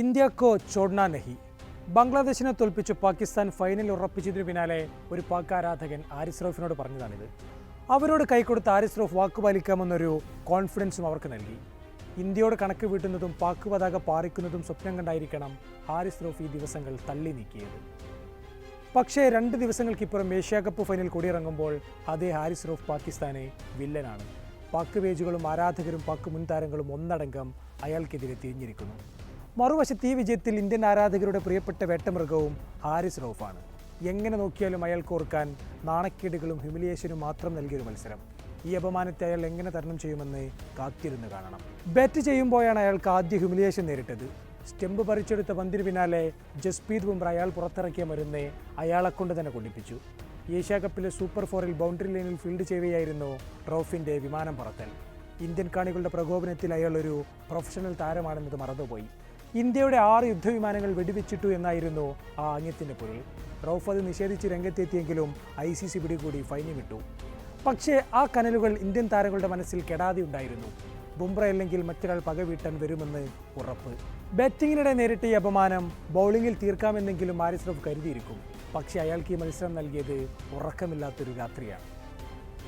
India കോ ചോഡ്ന നഹി. ബംഗ്ലാദേശിനെ തോൽപ്പിച്ച് പാകിസ്ഥാൻ ഫൈനൽ ഉറപ്പിച്ചതിനു പിന്നാലെ ഒരു പാക് ആരാധകൻ ആരിസ് റോഫിനോട് പറഞ്ഞതാണിത്. അവരോട് കൈക്കൊടുത്ത ആരിസ് റോഫ് വാക്കുപാലിക്കാമെന്നൊരു കോൺഫിഡൻസും അവർക്ക് നൽകി. ഇന്ത്യയോട് കണക്ക് വീട്ടുന്നതും പാക് പതാക പാറിക്കുന്നതും സ്വപ്നം കണ്ടായിരിക്കണം ആരിസ് റോഫ് ഈ ദിവസങ്ങൾ തള്ളി നീക്കിയത്. പക്ഷേ രണ്ട് ദിവസങ്ങൾക്കിപ്പുറം ഏഷ്യാ കപ്പ് ഫൈനൽ കൂടിയിറങ്ങുമ്പോൾ അതേ ഹാരിസ് റോഫ് പാകിസ്ഥാനെ വില്ലനാണ്. പാക് പേജുകളും ആരാധകരും പാക് മുൻ താരങ്ങളും ഒന്നടങ്കം അയാൾക്കെതിരെ തിരിഞ്ഞിരിക്കുന്നു. മറുവശത്ത് ഈ വിജയത്തിൽ ഇന്ത്യൻ ആരാധകരുടെ പ്രിയപ്പെട്ട വേട്ടമൃഗവും ഹാരിസ് റൌഫാണ്. എങ്ങനെ നോക്കിയാലും അയാൾക്ക് ഓർക്കാൻ നാണക്കേടുകളും ഹ്യൂമിലിയേഷനും മാത്രം നൽകിയൊരു മത്സരം. ഈ അപമാനത്തെ അയാൾ എങ്ങനെ തരണം ചെയ്യുമെന്ന് കാത്തിരുന്ന് കാണണം. ബാറ്റ് ചെയ്യുമ്പോഴാണ് അയാൾക്ക് ആദ്യ ഹ്യൂമിലിയേഷൻ നേരിട്ടത്. സ്റ്റെമ്പ് പറിച്ചെടുത്ത പന്തിന് പിന്നാലെ ജസ്പ്രീത് ബുംറ അയാൾ പുറത്തിറക്കിയ മരുന്ന് അയാളെ കൊണ്ട് തന്നെ കൊണ്ടിപ്പിച്ചു ഏഷ്യാ കപ്പിലെ സൂപ്പർ ഫോറിൽ ബൗണ്ടറി ലൈനിൽ ഫീൽഡ് ചെയ്യുകയായിരുന്നു റോഫിന്റെ വിമാനം പറത്തൽ. ഇന്ത്യൻ കാണികളുടെ പ്രകോപനത്തിൽ അയാൾ ഒരു പ്രൊഫഷണൽ താരമാണെന്നത് മറന്നുപോയി. ഇന്ത്യയുടെ ആറ് യുദ്ധവിമാനങ്ങൾ വെടിവെച്ചിട്ടു എന്നായിരുന്നു ആ അംഗത്തിന്റെ പൊരുൾ. റൌഫ് അത് നിഷേധിച്ച് രംഗത്തെത്തിയെങ്കിലും ഐ സി സി പിടികൂടി ഫൈന് വിട്ടു. പക്ഷേ ആ കനലുകൾ ഇന്ത്യൻ താരങ്ങളുടെ മനസ്സിൽ കെടാതെ ഉണ്ടായിരുന്നു. ബുംറ അല്ലെങ്കിൽ മറ്റൊരാൾ പക വീട്ടാൻ വരുമെന്ന് ഉറപ്പ്. ബാറ്റിങ്ങിനിടെ നേരിട്ട ഈ അപമാനം ബൗളിങ്ങിൽ തീർക്കാമെന്നെങ്കിലും ആരിസ്രഫ് കരുതിയിരിക്കും. പക്ഷേ അയാൾക്ക് ഈ മത്സരം നൽകിയത് ഉറക്കമില്ലാത്തൊരു രാത്രിയാണ്.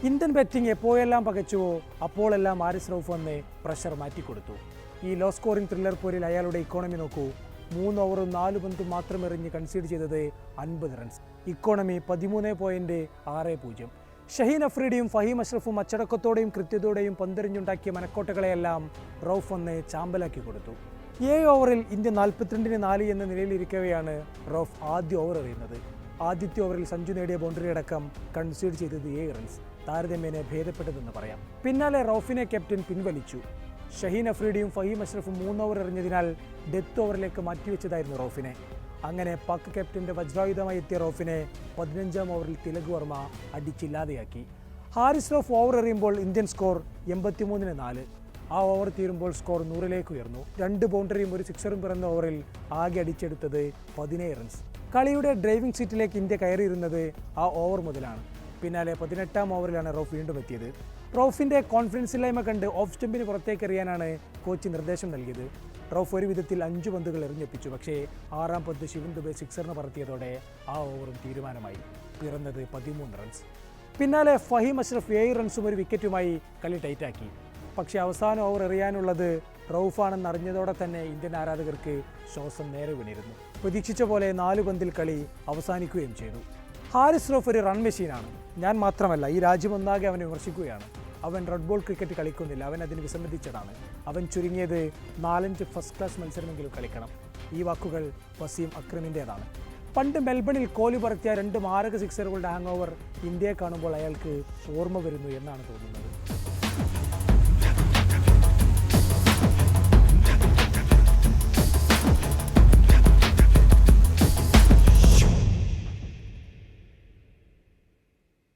ഇന്ത്യൻ ബാറ്റിംഗ് എപ്പോഴെല്ലാം പകച്ചുവോ അപ്പോഴെല്ലാം ആരിസ് റൌഫ് വന്ന് പ്രഷർ മാറ്റിക്കൊടുത്തു. ഈ ലോ സ്കോറിംഗ് ത്രില്ലർ പോരിൽ അയാളുടെ ഇക്കോണമി നോക്കൂ. മൂന്ന് ഓവറും നാല് പന്തും മാത്രം എറിഞ്ഞ് കൺസീഡ് ചെയ്തത് അൻപത് റൺസ് ഇക്കോണമി പതിമൂന്ന് പോയിന്റ് ആറ് പൂജ്യം. ഷഹീൻ അഫ്രീഡിയും ഫഹീം അഷ്റഫും അച്ചടക്കത്തോടെയും കൃത്യതയോടെയും പന്തെറിഞ്ഞുണ്ടാക്കിയ മനക്കോട്ടകളെയെല്ലാം റൌഫ് ഒന്ന് ചാമ്പലാക്കി കൊടുത്തു. ഏഴ് ഓവറിൽ ഇന്ത്യ നാൽപ്പത്തിരണ്ടിന് നാല് എന്ന നിലയിലിരിക്കവെയാണ് റൌഫ് ആദ്യ ഓവർ എറിയുന്നത്. ആദ്യത്തെ ഓവറിൽ സഞ്ജു നേടിയ ബൗണ്ടറി അടക്കം കൺസീഡ് ചെയ്തത് ഏഴ് റൺസ് താരതമ്യേന ഭേദപ്പെട്ടതെന്ന് പറയാം. പിന്നാലെ റൌഫിനെ ക്യാപ്റ്റൻ പിൻവലിച്ചു. ഷഹീൻ അഫ്രീഡിയും ഫഹീം അഷ്റഫും മൂന്ന് ഓവർ എറിഞ്ഞതിനാൽ ഡെത്ത് ഓവറിലേക്ക് മാറ്റിവെച്ചതായിരുന്നു റോഫിനെ. അങ്ങനെ പാക് ക്യാപ്റ്റന്റെ വജ്രായുധമായി എത്തിയ റോഫിനെ പതിനഞ്ചാം ഓവറിൽ തിലക് വർമ്മ അടിച്ചില്ലാതെയാക്കി. ഹാരിസ് റോഫ് ഓവർ എറിയുമ്പോൾ ഇന്ത്യൻ സ്കോർ എൺപത്തിമൂന്നിന് നാല്. ആ ഓവർ തീരുമ്പോൾ സ്കോർ നൂറിലേക്ക് ഉയർന്നു. രണ്ട് ബൗണ്ടറിയും ഒരു സിക്സറും പിറന്ന ഓവറിൽ ആകെ അടിച്ചെടുത്തത് പതിനേഴ് റൺസ് കളിയുടെ ഡ്രൈവിംഗ് സീറ്റിലേക്ക് ഇന്ത്യ കയറിയിരുന്നത് ആ ഓവർ മുതലാണ്. പിന്നാലെ പതിനെട്ടാം ഓവറിലാണ് റോഫ് വീണ്ടും എത്തിയത്. റൌഫിന്റെ കോൺഫിഡൻസ് ഇല്ലായ്മ കണ്ട് ഓഫ് സ്റ്റംപിന് പുറത്തേക്ക് എറിയാനാണ് കോച്ച് നിർദ്ദേശം നൽകിയത്. ട്രോഫ് ഒരു വിധത്തിൽ അഞ്ച് പന്തുകൾ എറിഞ്ഞെപ്പിച്ചു. പക്ഷേ ആറാം പന്ത് ശിവൻ ദുബെ സിക്സറിന് പറത്തിയതോടെ ആ ഓവറും തീരുമാനമായി. പിറന്നത് പതിമൂന്ന് റൺസ് പിന്നാലെ ഫഹീം അഷ്റഫ് ഏഴ് റൺസും ഒരു വിക്കറ്റുമായി കളി ടൈറ്റാക്കി. പക്ഷേ അവസാന ഓവർ എറിയാനുള്ളത് റൌഫാണെന്ന് അറിഞ്ഞതോടെ തന്നെ ഇന്ത്യൻ ആരാധകർക്ക് ശ്വാസം നേരെ വീണിരുന്നു. പ്രതീക്ഷിച്ച പോലെ നാല് പന്തിൽ കളി അവസാനിക്കുകയും ചെയ്തു. ഹാരിസ് റൌഫ് ഒരു റൺ മെഷീനാണ് ഞാൻ മാത്രമല്ല ഈ രാജ്യമൊന്നാകെ അവനെ വിമർശിക്കുകയാണ്. അവൻ റെഡ് ബോൾ ക്രിക്കറ്റ് കളിക്കുന്നില്ല. അവൻ അതിന് വിസമ്മതിച്ചതാണ്. അവൻ ചുരുങ്ങിയത് നാലഞ്ച് ഫസ്റ്റ് ക്ലാസ് മത്സരമെങ്കിലും കളിക്കണം. ഈ വാക്കുകൾ വസീം അക്രമിന്റേതാണ് പണ്ട് മെൽബണിൽ കോഹ്ലി പറത്തിയ രണ്ട് മാരക സിക്സറുകളുടെ ഹാങ് ഓവർ ഇന്ത്യയെ കാണുമ്പോൾ അയാൾക്ക് ഓർമ്മ വരുന്നു എന്നാണ് തോന്നുന്നത്.